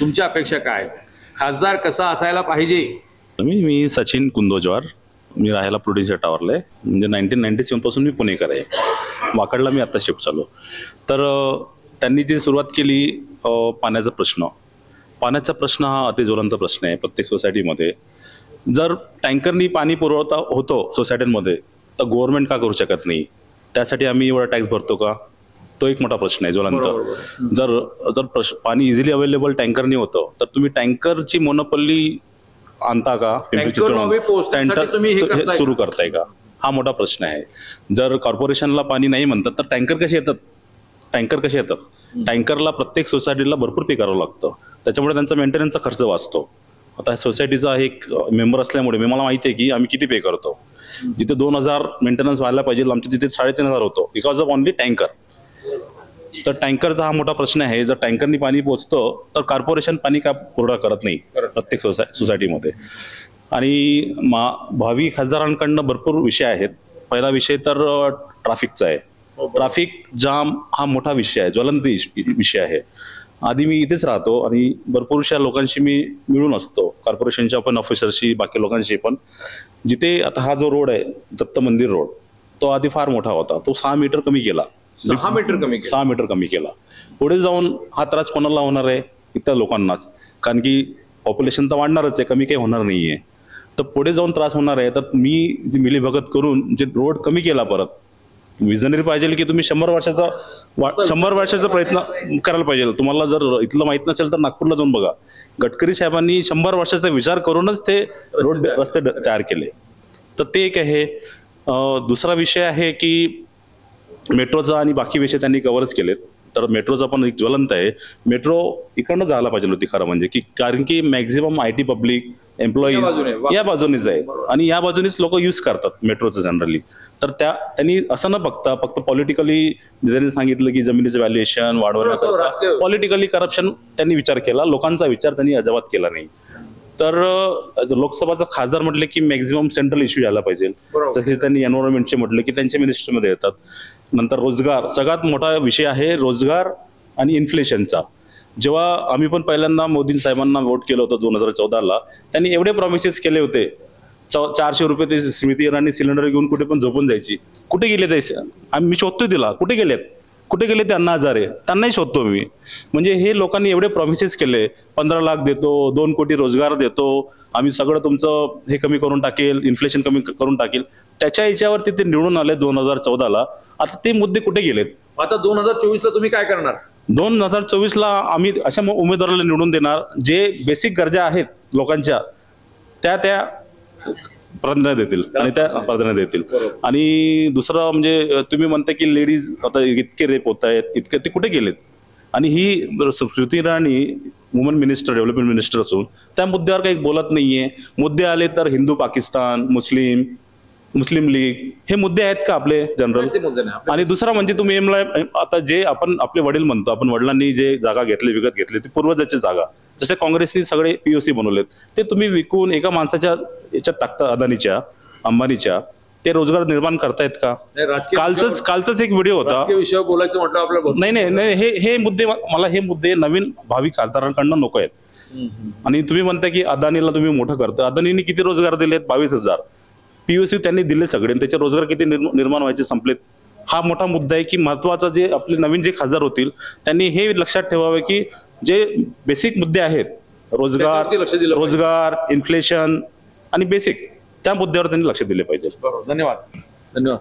तुमच्या अपेक्षा काय? खासदार कसा असायला पाहिजे? मी मी सचिन कुंदोजवार. मी राहायला प्रोड्युसर टावरला आहे म्हणजे नाईन्टीन नाईन्टी सेवनपासून मी पुणेकर आहे वाकडला मी आत्ता शिफ्ट झालो. तर त्यांनी जी सुरुवात केली पाण्याचा प्रश्न. पाण्याचा प्रश्न हा अतिज्वलंत प्रश्न आहे प्रत्येक सोसायटीमध्ये. जर टँकरनी पाणी पुरवठा होतो सोसायटींमध्ये तर गव्हर्नमेंट का करू शकत नाही? त्यासाठी आम्ही एवढा टॅक्स भरतो का? तो एक मोठा प्रश्न आहे ज्वलंत. जर जर पाणी इझिली अवेलेबल टँकरनी होतं तर तुम्ही टँकरची मोनोपल्ली आणता का? टँकर? सुरू करताय का? हा मोठा प्रश्न आहे. जर कॉर्पोरेशनला पाणी नाही म्हणतात तर टँकर कसे येतात? टँकर कसे येतात? टँकरला प्रत्येक सोसायटीला भरपूर पे करावं लागतं. त्याच्यामुळे त्यांचा मेंटेनन्सचा खर्च वाचतो. आता सोसायटीचा एक मेंबर असल्यामुळे मी मला माहिती आहे की आम्ही किती पे करतो? जिथे दोन हजार मेंटेनन्स व्हायला पाहिजे आमच्या तिथे साडेतीन हजार होतो. बिकॉज ऑफ ओनली टँकर तर टँकरचा हा मोठा प्रश्न आहे. जर टँकरनी पाणी पोचतं तर कॉर्पोरेशन पाणी का पुरवठा करत नाही प्रत्येक सोसाय सोसायटीमध्ये? आणि मा भावी खासदारांकडनं भरपूर विषय आहेत. पहिला विषय तर ट्रॅफिकचा आहे. ट्रॅफिक जाम हा मोठा विषय आहे. ज्वलंत विषय आहे. आधी मी इथेच राहतो आणि भरपूरशा लोकांशी मी मिळून असतो. कॉर्पोरेशनच्या पण ऑफिसरशी बाकी लोकांशी पण. जिथे आता हा जो रोड आहे दत्त मंदिर रोड तो आधी फार मोठा होता. तो सहा मीटर कमी केला. सहा मीटर कमी केलं. सहा मीटर कमी केला. पुढे जाऊन हा त्रास कोणाला होणार आहे? इतर लोकांनाच. कारण की पॉप्युलेशन तर वाढणारच आहे कमी काही होणार नाहीये. तर पुढे जाऊन त्रास होणार आहे. तर मी जी मिलीभगत करून जे रोड कमी केला परत विजनरी पाहिजे की तुम्ही शंभर वर्षाचा वा- शंभर वर्षाचा प्रयत्न करायला पाहिजे. तुम्हाला जर इथलं माहीत नसेल तर नागपूरला जाऊन बघा. गडकरी साहेबांनी शंभर वर्षाचा विचार करूनच ते रोड रस्ते ड- तयार केले. तर ते एक आहे. अं, दुसरा विषय आहे की मेट्रोचा आणि बाकी विषय त्यांनी कव्हरच केलेत. तर मेट्रोचा पण एक ज्वलंत आहे. मेट्रो इकडनं जायला पाहिजे होती खरं म्हणजे की कारण की maximum I T public employees या बाजूनेच आहे. आणि या बाजूनेच लोक यूज करतात मेट्रोचं जनरली तर त्या त्यांनी असं न बघता फक्त पॉलिटिकली ज्यांनी सांगितलं की जमिनीचं व्हॅल्युएशन बरोबर, वाढवण्याकरता राजकीय- पॉलिटिकली करप्शन त्यांनी विचार केला. लोकांचा विचार त्यांनी अजिबात केला नाही. तर लोकसभाचा खासदार म्हटले की मॅक्झिमम सेंट्रल इश्यू झाला पाहिजे. जसे त्यांनी एन्व्हायरमेंटचे म्हटले की त्यांच्या मिनिस्ट्रीमध्ये येतात. नंतर रोजगार. सगळ्यात मोठा विषय आहे रोजगार आणि इन्फ्लेशनचा जेव्हा आम्ही पण पहिल्यांदा मोदी साहेबांना वोट केलं होतं दोन हजार चौदाला त्यांनी एवढे प्रॉमिसेस केले होते. चौ- चारशे रुपये ते स्मृती इराणी सिलेंडर घेऊन कुठे पण झोपून जायची. कुठे गेले ते? आम्ही मी शोधतोय तिला. कुठे गेलेत? कुठे गेले ते अण्णा हजारे त्यांनाही शोधतो मी. म्हणजे हे लोकांनी एवढे प्रॉमिसेस केले. पंधरा लाख देतो दोन कोटी रोजगार देतो आम्ही सगळं तुमचं हे कमी करून टाकेल इन्फ्लेशन कमी करून टाकेल. त्याच्या याच्यावरती ते निवडून आले दोन हजार चौदाला. आता ते मुद्दे कुठे गेलेत? आता दोन हजार चोवीस ला तुम्ही काय करणार? दोन हजार चोवीसला आम्ही अशा उमेदवाराला निवडून देणार. जे बेसिक गरजा आहेत लोकांच्या त्या त्या प्राधान्य देतील. आणि त्या प्राधान्य देतील. आणि दुसरं म्हणजे तुम्ही म्हणता की लेडीज आता इतके रेप होत आहेत इतके ते कुठे गेलेत? आणि ही Smriti Irani woman minister development minister असून त्या मुद्द्यावर काही बोलत नाहीये. मुद्दे आले तर हिंदू पाकिस्तान मुस्लिम मुस्लिम लीग हे मुद्दे आहेत का आपले जनरल. आणि दुसरा म्हणजे तुम्ही एमला आता जे आपण आपले वडील म्हणतो आपण वडिलांनी जे जागा घेतली विकत घेतली ती पूर्वजाची जागा. जसे काँग्रेसनी सगळे पीओसी बनवलेत ते तुम्ही विकून एका माणसाच्या याच्यात टाकता अदानीच्या अंबानीच्या ते रोजगार निर्माण करतायत का? राजकीय कालचंच एक व्हिडिओ होता. विषयावर बोलायचं म्हटलं आपल्याला नाही नाही नाही हे हे मुद्दे मला हे मुद्दे नवीन भावी खासदारांकडनं नको आहेत. आणि तुम्ही म्हणता की अदानीला तुम्ही मोठं करता. अदानीने किती रोजगार दिलेत? बावीस हजार. पीयूसी त्यांनी दिले सगळे आणि त्याचे रोजगार किती निर्म- निर्माण व्हायचे संपलेत. हा मोठा मुद्दा आहे की महत्त्वाचा जे आपले नवीन जे खासदार होतील त्यांनी हे लक्षात ठेवावे की जे बेसिक मुद्दे आहेत रोजगार. रोजगार इन्फ्लेशन आणि बेसिक त्या मुद्द्यावर त्यांनी लक्ष दिले पाहिजे. बरोबर. धन्यवाद. धन्यवाद.